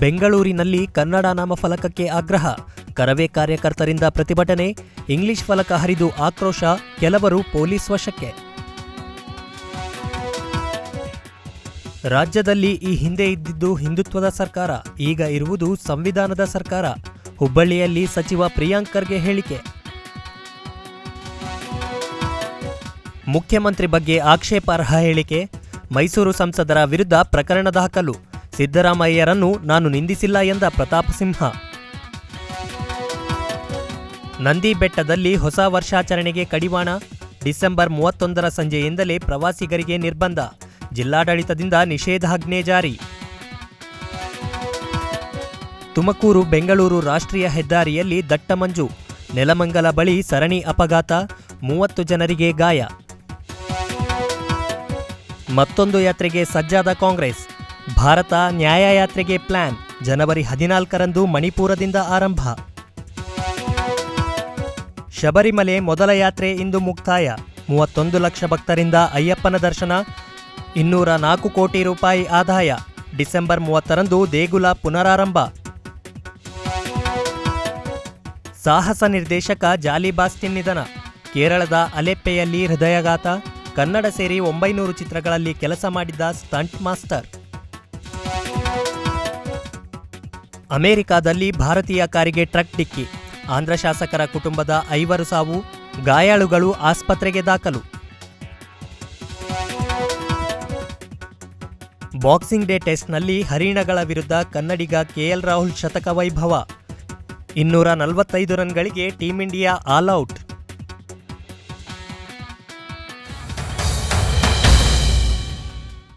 ಬೆಂಗಳೂರಿನಲ್ಲಿ ಕನ್ನಡ ನಾಮಫಲಕಕ್ಕೆ ಆಗ್ರಹ. ಕರವೇ ಕಾರ್ಯಕರ್ತರಿಂದ ಪ್ರತಿಭಟನೆ, ಇಂಗ್ಲಿಷ್ ಫಲಕ ಹರಿದು ಆಕ್ರೋಶ, ಕೆಲವರು ಪೊಲೀಸ್ ವಶಕ್ಕೆ. ರಾಜ್ಯದಲ್ಲಿ ಈ ಹಿಂದೆ ಇದ್ದಿದ್ದು ಹಿಂದುತ್ವದ ಸರ್ಕಾರ, ಈಗ ಇರುವುದು ಸಂವಿಧಾನದ ಸರ್ಕಾರ. ಹುಬ್ಬಳ್ಳಿಯಲ್ಲಿ ಸಚಿವ ಪ್ರಿಯಾಂಕರ್ಗೆ ಹೇಳಿಕೆ. ಮುಖ್ಯಮಂತ್ರಿ ಬಗ್ಗೆ ಆಕ್ಷೇಪಾರ್ಹ ಹೇಳಿಕೆ. ಮೈಸೂರು ಸಂಸದರ ವಿರುದ್ಧ ಪ್ರಕರಣ ದಾಖಲು. ಸಿದ್ದರಾಮಯ್ಯರನ್ನು ನಾನು ನಿಂದಿಸಿಲ್ಲ ಎಂದ ಪ್ರತಾಪ್ ಸಿಂಹ. ನಂದಿ ಬೆಟ್ಟದಲ್ಲಿ ಹೊಸ ವರ್ಷಾಚರಣೆಗೆ ಕಡಿವಾಣ. ಡಿಸೆಂಬರ್ ಮೂವತ್ತೊಂದರ ಸಂಜೆಯಿಂದಲೇ ಪ್ರವಾಸಿಗರಿಗೆ ನಿರ್ಬಂಧ. ಜಿಲ್ಲಾಡಳಿತದಿಂದ ನಿಷೇಧಾಜ್ಞೆ ಜಾರಿ. ತುಮಕೂರು, ಬೆಂಗಳೂರು ರಾಷ್ಟ್ರೀಯ ಹೆದ್ದಾರಿಯಲ್ಲಿ ದಟ್ಟಮಂಜು. ನೆಲಮಂಗಲ ಬಳಿ ಸರಣಿ ಅಪಘಾತ. ಮೂವತ್ತು ಜನರಿಗೆ ಗಾಯ. ಮತ್ತೊಂದು ಯಾತ್ರೆಗೆ ಸಜ್ಜಾದ ಕಾಂಗ್ರೆಸ್. ಭಾರತ ನ್ಯಾಯಯಾತ್ರೆಗೆ ಪ್ಲಾನ್. ಜನವರಿ ಹದಿನಾಲ್ಕರಂದು ಮಣಿಪುರದಿಂದ ಆರಂಭ. ಶಬರಿಮಲೆ ಮೊದಲ ಯಾತ್ರೆ ಇಂದು ಮುಕ್ತಾಯ. ಮೂವತ್ತೊಂದು ಲಕ್ಷ ಭಕ್ತರಿಂದ ಅಯ್ಯಪ್ಪನ ದರ್ಶನ. ಇನ್ನೂರ ನಾಲ್ಕು ಕೋಟಿ ರೂಪಾಯಿ ಆದಾಯ. ಡಿಸೆಂಬರ್ ಮೂವತ್ತರಂದು ದೇಗುಲ ಪುನರಾರಂಭ. ಸಾಹಸ ನಿರ್ದೇಶಕ ಜಾಲಿ ಬಾಸ್ಟಿನ್ ನಿಧನ. ಕೇರಳದ ಅಲೆಪ್ಪೆಯಲ್ಲಿ ಹೃದಯಘಾತ. ಕನ್ನಡ ಸೇರಿ ಒಂಬೈನೂರು ಚಿತ್ರಗಳಲ್ಲಿ ಕೆಲಸ ಮಾಡಿದ್ದ ಸ್ಟಂಟ್ ಮಾಸ್ಟರ್. ಅಮೆರಿಕಾದಲ್ಲಿ ಭಾರತೀಯ ಕಾರಿಗೆ ಟ್ರಕ್ ಡಿಕ್ಕಿ. ಆಂಧ್ರ ಶಾಸಕರ ಕುಟುಂಬದ ಐವರು ಸಾವು, ಗಾಯಾಳುಗಳು ಆಸ್ಪತ್ರೆಗೆ ದಾಖಲು. ಬಾಕ್ಸಿಂಗ್ ಡೇ ಟೆಸ್ಟ್ನಲ್ಲಿ ಹರಿಣಗಳ ವಿರುದ್ಧ ಕನ್ನಡಿಗ ಕೆಎಲ್ ರಾಹುಲ್ ಶತಕ ವೈಭವ. ಇನ್ನೂರ ನಲವತ್ತೈದು ರನ್ಗಳಿಗೆ ಟೀಂ ಇಂಡಿಯಾ ಆಲ್ ಔಟ್.